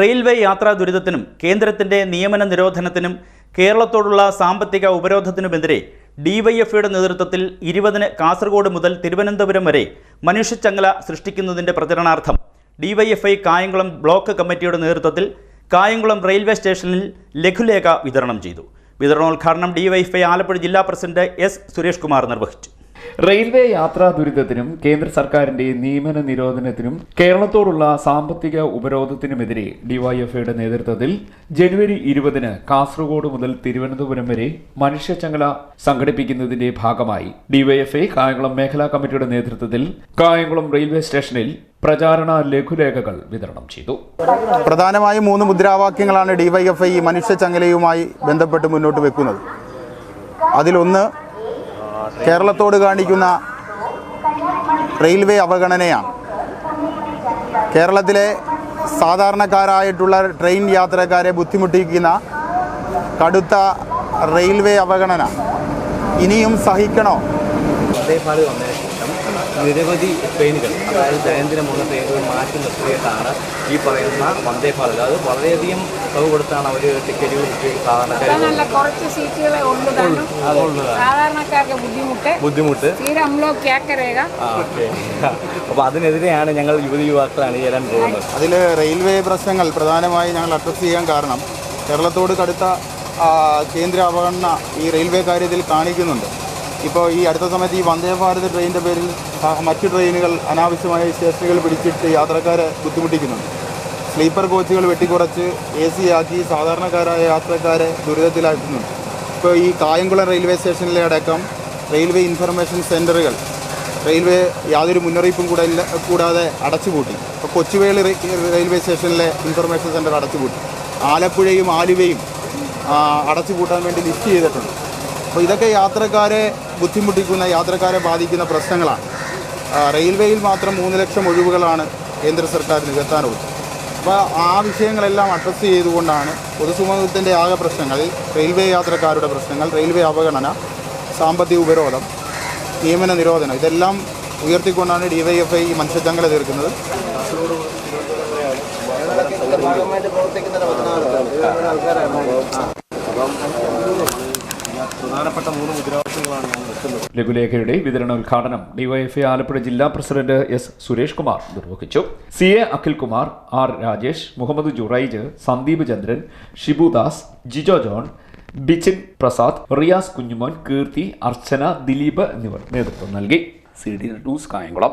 Railway യാത്രാ ദുരിതത്തിനും കേന്ദ്രത്തിന്റെ നിയമന നിരോധനത്തിനും കേരളത്തോടുള്ള സാമ്പത്തിക ഉപരോധത്തിനുമെതിരെ ഡിവൈഎഫ്ഐയുടെ നേതൃത്വത്തിൽ ഇരുപതിന് കാസർഗോഡ് മുതൽ തിരുവനന്തപുരം വരെ മനുഷ്യച്ചങ്ങല സൃഷ്ടിക്കുന്നതിന്റെ പ്രചരണാർത്ഥം ഡിവൈഎഫ്ഐ കായംകുളം ബ്ലോക്ക് കമ്മിറ്റിയുടെ നേതൃത്വത്തിൽ കായംകുളം റെയിൽവേ സ്റ്റേഷനിൽ ലഘുലേഖ വിതരണം ചെയ്തു. വിതരണോദ്ഘാടനം ഡിവൈഎഫ്ഐ ആലപ്പുഴ ജില്ലാ പ്രസിഡന്റ് എസ് സുരേഷ് കുമാർ നിർവഹിച്ചു. റെയിൽവേ യാത്രാ ദുരിതത്തിനും കേന്ദ്ര സർക്കാരിന്റെ നിയമന നിരോധനത്തിനും കേരളത്തോടുള്ള സാമ്പത്തിക ഉപരോധത്തിനുമെതിരെ ഡിവൈഎഫ്ഐയുടെ നേതൃത്വത്തിൽ ജനുവരി ഇരുപതിന് കാസർഗോഡ് മുതൽ തിരുവനന്തപുരം വരെ മനുഷ്യച്ചങ്ങല സംഘടിപ്പിക്കുന്നതിന്റെ ഭാഗമായി ഡിവൈഎഫ്ഐ കായംകുളം മേഖലാ കമ്മിറ്റിയുടെ നേതൃത്വത്തിൽ കായംകുളം റെയിൽവേ സ്റ്റേഷനിൽ പ്രചാരണ ലഘുലേഖകൾ വിതരണം ചെയ്തു. പ്രധാനമായും മൂന്ന് മുദ്രാവാക്യങ്ങളാണ് ഡിവൈഎഫ്ഐ മനുഷ്യച്ചങ്ങലയുമായി ബന്ധപ്പെട്ട് മുന്നോട്ട് വെക്കുന്നത്. അതിലൊന്ന് കേരളത്തോട് കാണിക്കുന്ന റെയിൽവേ അവഗണനയാണ്. കേരളത്തിലെ സാധാരണക്കാരായിട്ടുള്ള ട്രെയിൻ യാത്രക്കാരെ ബുദ്ധിമുട്ടിക്കുന്ന കടുത്ത റെയിൽവേ അവഗണന. ഇനിയും സഹിക്കണോ? നിരവധി ട്രെയിനുകൾ അതായത് ദൈനംദിന മൂന്ന് ട്രെയിനുകൾ മാറ്റി നിർത്തിയിട്ടാണ് ഈ പറയുന്ന വന്ദേ ഭാരത്. അത് വളരെയധികം തുക കൊടുത്താണ് അവർ ടിക്കറ്റ് ബുദ്ധിമുട്ട്. അപ്പൊ അതിനെതിരെയാണ് ഞങ്ങൾ യുവതി യുവാക്കളാണ് ചേരാൻ പോകുന്നത്. അതിൽ റെയിൽവേ പ്രശ്നങ്ങൾ പ്രധാനമായി ഞങ്ങൾ അഡ്രസ് ചെയ്യാൻ കാരണം കേരളത്തോട് കടുത്ത കേന്ദ്ര അവഗണന ഈ റെയിൽവേ കാര്യത്തിൽ കാണിക്കുന്നുണ്ട്. ഇപ്പോൾ ഈ അടുത്ത സമയത്ത് ഈ വന്ദേ ഭാരത് ട്രെയിനിന്റെ പേരിൽ മറ്റ് ട്രെയിനുകൾ അനാവശ്യമായ സ്റ്റേഷനുകൾ പിടിച്ചിട്ട് യാത്രക്കാരെ ബുദ്ധിമുട്ടിക്കുന്നുണ്ട്. സ്ലീപ്പർ കോച്ചുകൾ വെട്ടിക്കുറച്ച് എ സി ആക്കി സാധാരണക്കാരായ യാത്രക്കാരെ ദുരിതത്തിലാക്കുന്നുണ്ട്. ഇപ്പോൾ ഈ കായംകുളം റെയിൽവേ സ്റ്റേഷനിലെ അടക്കം റെയിൽവേ ഇൻഫർമേഷൻ സെന്ററുകൾ റെയിൽവേ യാതൊരു മുന്നറിയിപ്പും കൂടെ ഇല്ല കൂടാതെ അടച്ചുപൂട്ടി. ഇപ്പോൾ കൊച്ചുവേളി റെയിൽവേ സ്റ്റേഷനിലെ ഇൻഫർമേഷൻ സെന്റർ അടച്ചുപൂട്ടി. ആലപ്പുഴയും ആലുവയും അടച്ചുപൂട്ടാൻ വേണ്ടി ലിസ്റ്റ് ചെയ്തിട്ടുണ്ട്. അപ്പോൾ ഇതൊക്കെ യാത്രക്കാരെ ബുദ്ധിമുട്ടിക്കുന്ന യാത്രക്കാരെ ബാധിക്കുന്ന പ്രശ്നങ്ങളാണ്. റെയിൽവേയിൽ മാത്രം മൂന്ന് ലക്ഷം ഒഴിവുകളാണ് കേന്ദ്ര സർക്കാർ നികത്താനുള്ളത് അപ്പോൾ ആ വിഷയങ്ങളെല്ലാം അഡ്രസ്സ് ചെയ്തുകൊണ്ടാണ് പൊതുസമൂഹത്തിന്റെ ആകെ പ്രശ്നങ്ങൾ റെയിൽവേ യാത്രക്കാരുടെ പ്രശ്നങ്ങൾ റെയിൽവേ അവഗണന സാമ്പത്തിക ഉപരോധം നിയമന നിരോധനം ഇതെല്ലാം ഉയർത്തിക്കൊണ്ടാണ് ഡിവൈഎഫ്ഐ ഈ മനുഷ്യച്ചങ്ങല തീർക്കുന്നത്. പ്രധാനപ്പെട്ട മൂന്ന് മുദ്രാവാക്യങ്ങളാണ് വെക്കുന്നത്. ലഘുലേഖയുടെ വിതരണ ഉദ്ഘാടനം ഡിവൈഎഫ്ഐ ആലപ്പുഴ ജില്ലാ പ്രസിഡന്റ് എസ് സുരേഷ് കുമാർ നിർവഹിച്ചു. C A Akhilkumar R Rajesh Muhammad Juraij Sandeep Chandran Shibudas Jijo John Bichin Prasad Riyas Kunjumon Keerthi Archana Dileep എന്നിവർ നേതൃത്വം നൽകി. C D News Kayamkulam.